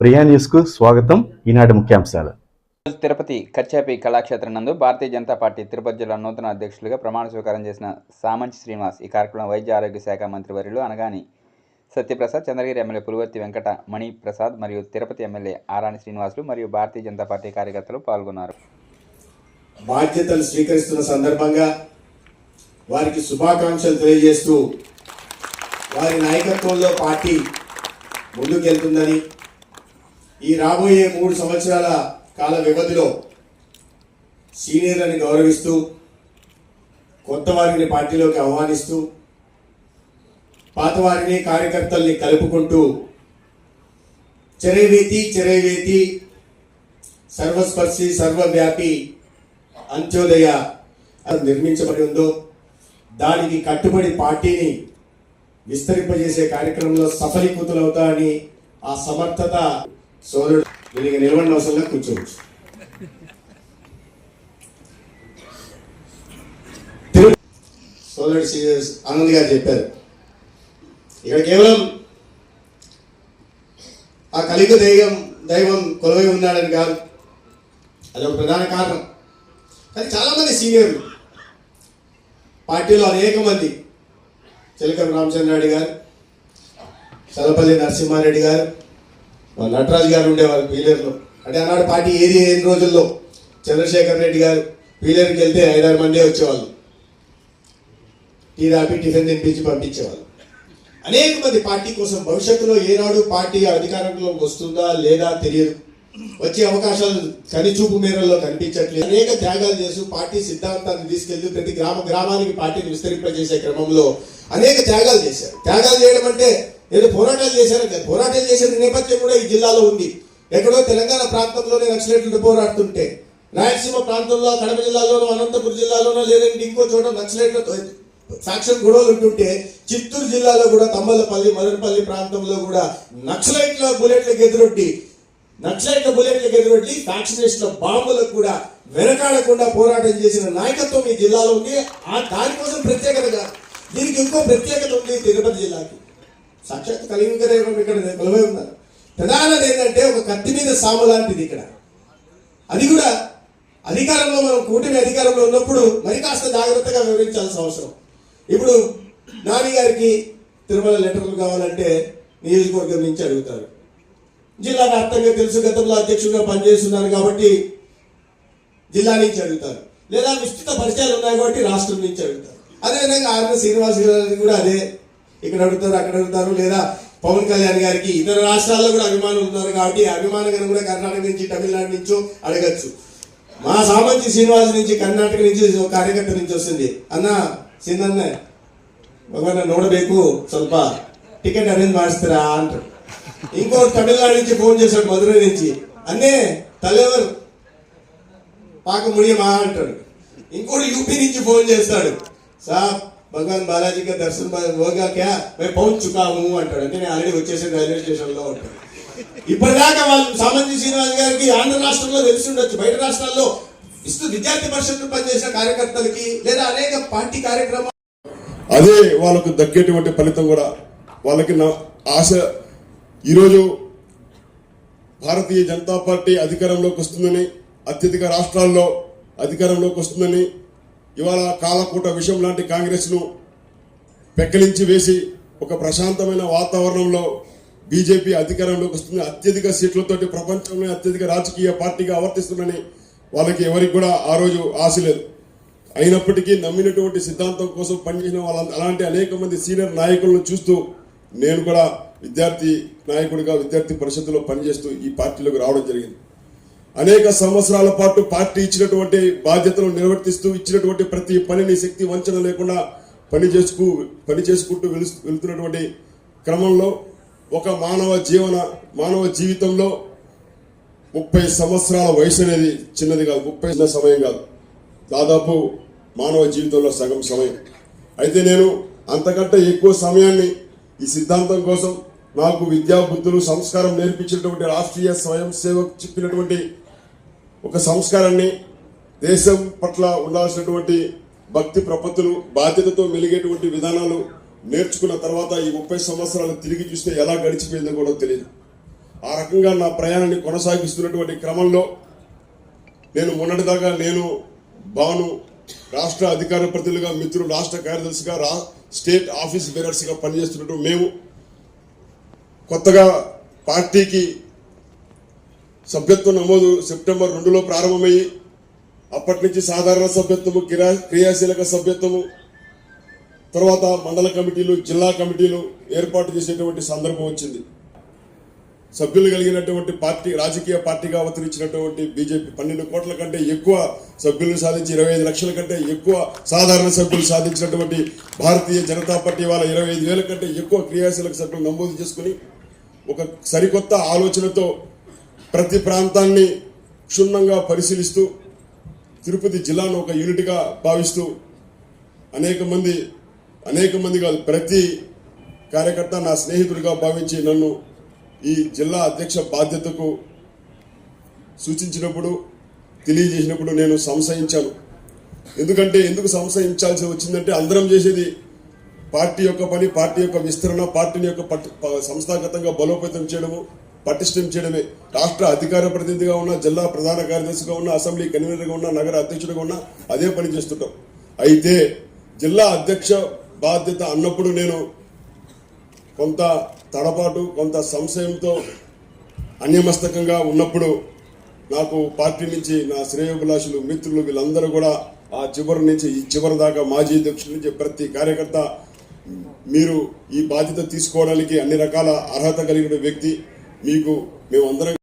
ప్రియా న్యూస్కు స్వాగతం. ఈనాటి ముఖ్యాంశాలు. తిరుపతి కచ్చాపి కళాక్షేత్రం నందు భారతీయ జనతా పార్టీ తిరుపతి జిల్లా నూతన అధ్యక్షులుగా ప్రమాణ స్వీకారం చేసిన సామంచి శ్రీనివాస్ ఈ కార్యక్రమం వైద్య ఆరోగ్య శాఖ మంత్రి వర్యులు అనగాని సత్యప్రసాద్ చంద్రగిరి ఎమ్మెల్యే పులివర్తి వెంకట మణి ప్రసాద్ మరియు తిరుపతి ఎమ్మెల్యే ఆరాణి శ్రీనివాసులు మరియు భారతీయ జనతా పార్టీ కార్యకర్తలు పాల్గొన్నారు. బాధ్యతలు స్వీకరిస్తున్న సందర్భంగా వారికి శుభాకాంక్షలు తెలియజేస్తూ వారి నాయకత్వంలో పార్టీ ముందుకెళ్తుందని ఈ రాబోయే మూడు సంవత్సరాల కాల వ్యవధిలో సీనియర్లని గౌరవిస్తూ కొత్త వారిని పార్టీలోకి ఆహ్వానిస్తూ పాతవారిని కార్యకర్తల్ని కలుపుకుంటూ చెరైవేతి చెరైవేతి సర్వస్పర్శి సర్వవ్యాపి అంత్యోదయ అది నిర్మించబడి ఉందో దానికి కట్టుబడి పార్టీని విస్తరింపజేసే కార్యక్రమంలో సఫలీకృతులవుతారని ఆ సమర్థత సోదరుడు దీనికి నిలబడిన అవసరంగా కూర్చోవచ్చు. సోదరుడు ఆనంద్ గారు చెప్పారు ఇక్కడ కేవలం ఆ కలిగ దైవం దైవం కొలువై ఉన్నాడని కాదు. అది ఒక ప్రధాన కారణం. కానీ చాలామంది సీనియర్లు పార్టీలో అనేక మంది చిలకం రామచంద్రారెడ్డి గారు చలపల్లి నరసింహారెడ్డి గారు నటరాజు గారు ఉండేవారు పీలర్లో. అంటే ఆనాడు పార్టీ ఏది ఎన్ని రోజుల్లో చంద్రశేఖర్ రెడ్డి గారు పీలర్కి వెళ్తే ఐదారు మంది వచ్చేవాళ్ళు. టీ రాపి టిఫిన్ తినిపించి పంపించేవాళ్ళు. అనేక మంది పార్టీ కోసం భవిష్యత్తులో ఏనాడు పార్టీ అధికారంలోకి వస్తుందా లేదా తెలియదు. వచ్చే అవకాశాలు కనిచూపు మేరల్లో కనిపించట్లేదు. అనేక త్యాగాలు చేస్తూ పార్టీ సిద్ధాంతాన్ని తీసుకెళ్తూ ప్రతి గ్రామ గ్రామానికి పార్టీని విస్తరింపజేసే క్రమంలో అనేక త్యాగాలు చేశారు. త్యాగాలు చేయడం అంటే ఏదో పోరాటాలు చేశారు. కదా పోరాటాలు చేసిన నేపథ్యం కూడా ఈ జిల్లాలో ఉంది. ఎక్కడో తెలంగాణ ప్రాంతంలోనే నక్సలైట్లు పోరాడుతుంటే రాయలసీమ ప్రాంతంలో కడప జిల్లాలోనో అనంతపురం జిల్లాలోనో లేదంటే ఇంకో చోట నక్సలైట్లతో ఫ్యాక్షన్ గొడవలు ఉంటుంటే చిత్తూరు జిల్లాలో కూడా తమ్మలపల్లి మదనపల్లి ప్రాంతంలో కూడా నక్సలైట్ల బుల్లెట్లకు ఎదురొట్టి నక్సలైట్ల బుల్లెట్లకు ఎదురొట్టి ఫ్యాక్షనిస్టుల బాంబులకు కూడా వెనకాడకుండా పోరాటం చేసిన నాయకత్వం ఈ జిల్లాలో ఉంది. ఆ దానికోసం ప్రత్యేకత దీనికి ఇంకో ప్రత్యేకత ఉంది తిరుపతి జిల్లాకి. సాక్షాత్ కలింగరేవం ఇక్కడ కొలవై ఉన్నారు. ప్రధానది ఏంటంటే ఒక కత్తి మీద సాము లాంటిది ఇక్కడ. అది కూడా అధికారంలో మనం కూటమి అధికారంలో ఉన్నప్పుడు మరి కాస్త జాగ్రత్తగా వివరించాల్సిన అవసరం. ఇప్పుడు నాని గారికి తిరుమల లెటర్లు కావాలంటే నియోజకవర్గం నుంచి అడుగుతారు. జిల్లా వ్యాప్తంగా తెలుసు గతంలో అధ్యక్షుడిగా పనిచేస్తున్నాను కాబట్టి జిల్లా నుంచి అడుగుతారు. లేదా విస్తృత పరిచయాలు ఉన్నాయి కాబట్టి రాష్ట్రం నుంచి అడుగుతారు. అదేవిధంగా ఆర్ఎన్ శ్రీనివాస్ గారు కూడా అదే ఇక్కడ అడుగుతారు అక్కడ అడుగుతారు. లేదా పవన్ కళ్యాణ్ గారికి ఇతర రాష్ట్రాల్లో కూడా అభిమానులు ఉన్నారు కాబట్టి అభిమాన కూడా కర్ణాటక నుంచి తమిళనాడు నుంచో అడగచ్చు. మా సామంతి శ్రీనివాస్ నుంచి కర్ణాటక నుంచి ఒక కార్యకర్త నుంచి వస్తుంది. అన్న సిందన్న ఒకవేళ నోడబేకు స్వల్ప టికెట్ అరేంజ్ మారుస్తారా అంటారు. ఇంకో తమిళనాడు నుంచి ఫోన్ చేశాడు మధురై నుంచి. అన్నే తల్లెవరు? పాక ముడియమా అంటాడు. ఇంకోటి యూపీ నుంచి ఫోన్ చేస్తాడు. సార్ భగవాన్ బాలాజీ గారి దర్శనం హోగా క్యా? మేము పౌన్ చుకాము అంటాడు. అంటే నేను ఆల్రెడీ వచ్చేసి రైల్వే స్టేషన్లో ఉంటాను ఇప్పటిదాకా వాళ్ళు సామాన్య శ్రీనివాస్ గారికి ఆంధ్ర రాష్ట్రంలో తెలిసి ఉండొచ్చు. బయట రాష్ట్రాల్లో ఇస్తూ విద్యార్థి పరిషత్ పనిచేసిన కార్యకర్తలకి లేదా అనేక పార్టీ కార్యక్రమాలు అదే వాళ్ళకు దక్కేటువంటి ఫలితం కూడా వాళ్ళకి నా ఆశ. ఈరోజు భారతీయ జనతా పార్టీ అధికారంలోకి వస్తుందని అత్యధిక రాష్ట్రాల్లో అధికారంలోకి వస్తుందని ఇవాళ కాలకూట విషయం లాంటి కాంగ్రెస్ను పెక్కలించి వేసి ఒక ప్రశాంతమైన వాతావరణంలో బీజేపీ అధికారంలోకి వస్తుంది. అత్యధిక సీట్లతోటి ప్రపంచంలో అత్యధిక రాజకీయ పార్టీగా ఆవర్తిస్తుందని వాళ్ళకి ఎవరికి కూడా ఆ రోజు ఆశ లేదు. అయినప్పటికీ నమ్మినటువంటి సిద్ధాంతం కోసం పనిచేసిన వాళ్ళ అలాంటి అనేక మంది సీనియర్ నాయకులను చూస్తూ నేను కూడా విద్యార్థి నాయకుడిగా విద్యార్థి పరిషత్తులో పనిచేస్తూ ఈ పార్టీలోకి రావడం జరిగింది. అనేక సంవత్సరాల పాటు పార్టీ ఇచ్చినటువంటి బాధ్యతలు నిర్వర్తిస్తూ ఇచ్చినటువంటి ప్రతి పనిని శక్తి వంచన లేకుండా పని చేసుకు పని చేసుకుంటూ వెళుతున్నటువంటి క్రమంలో ఒక మానవ జీవన మానవ జీవితంలో ముప్పై సంవత్సరాల వయసు అనేది చిన్నది కాదు ముప్పై చిన్న సమయం కాదు. దాదాపు మానవ జీవితంలో సగం సమయం. అయితే నేను అంతకంటే ఎక్కువ సమయాన్ని ఈ సిద్ధాంతం కోసం నాకు విద్యా బుద్ధులు సంస్కారం నేర్పించినటువంటి రాష్ట్రీయ స్వయం సేవకు చెప్పినటువంటి ఒక సంస్కారాన్ని దేశం పట్ల ఉండాల్సినటువంటి భక్తి ప్రపత్తులు బాధ్యతతో మెలిగేటువంటి విధానాలు నేర్చుకున్న తర్వాత ఈ ముప్పై సంవత్సరాలు తిరిగి చూస్తే ఎలా గడిచిపోయిందో కూడా తెలియదు ఆ రకంగా నా ప్రయాణాన్ని కొనసాగిస్తున్నటువంటి క్రమంలో నేను మొన్నటిదాకా నేను భాను రాష్ట్ర అధికార ప్రతినిధులుగా మిత్రులు రాష్ట్ర కార్యదర్శిగా రా స్టేట్ ఆఫీస్ బేరర్స్గా పనిచేస్తున్నట్టు మేము కొత్తగా పార్టీకి సభ్యత్వ నమోదు సెప్టెంబర్ రెండులో ప్రారంభమయ్యి అప్పటి నుంచి సాధారణ సభ్యత్వము క్రియా క్రియాశీలక సభ్యత్వము తర్వాత మండల కమిటీలు జిల్లా కమిటీలు ఏర్పాటు చేసేటువంటి సందర్భం వచ్చింది. సభ్యులు కలిగినటువంటి పార్టీ రాజకీయ పార్టీగా అవతరించినటువంటి బీజేపీ పన్నెండు కోట్ల కంటే ఎక్కువ సభ్యులను సాధించి ఇరవై ఐదు లక్షల కంటే ఎక్కువ సాధారణ సభ్యులు సాధించినటువంటి భారతీయ జనతా పార్టీ వాళ్ళ ఇరవై ఐదు వేల కంటే ఎక్కువ క్రియాశీలక సభ్యులు నమోదు చేసుకుని ఒక సరికొత్త ఆలోచనతో ప్రతి ప్రాంతాన్ని క్షుణ్ణంగా పరిశీలిస్తూ తిరుపతి జిల్లాను ఒక యూనిట్గా భావిస్తూ అనేక మంది అనేక మంది ప్రతి కార్యకర్త నా స్నేహితుడిగా భావించి నన్ను ఈ జిల్లా అధ్యక్ష బాధ్యతకు సూచించినప్పుడు తెలియజేసినప్పుడు నేను సంశయించాను. ఎందుకంటే ఎందుకు సంశయించాల్సి వచ్చిందంటే అందరం చేసేది పార్టీ యొక్క పని పార్టీ యొక్క విస్తరణ పార్టీని యొక్క పట్- సంస్థాగతంగా బలోపేతం చేయడము పటిష్టం చేయడమే రాష్ట్ర అధికార ప్రతినిధిగా ఉన్న జిల్లా ప్రధాన కార్యదర్శిగా ఉన్న అసెంబ్లీ కన్వీనర్గా ఉన్న నగర అధ్యక్షుడిగా ఉన్న అదే పని చేస్తుంటాం. అయితే జిల్లా అధ్యక్ష బాధ్యత అన్నప్పుడు నేను కొంత తడపాటు కొంత సంశయంతో అన్యమస్తకంగా ఉన్నప్పుడు నాకు పార్టీ నుంచి నా శ్రేయోభిలాషులు మిత్రులు వీళ్ళందరూ కూడా ఆ చివరి నుంచి ఈ చివరి దాకా మాజీ అధ్యక్షుడి నుంచి ప్రతి కార్యకర్త మీరు ఈ బాధ్యత తీసుకోవడానికి అన్ని రకాల అర్హత కలిగిన వ్యక్తి. మీకు మేమందరం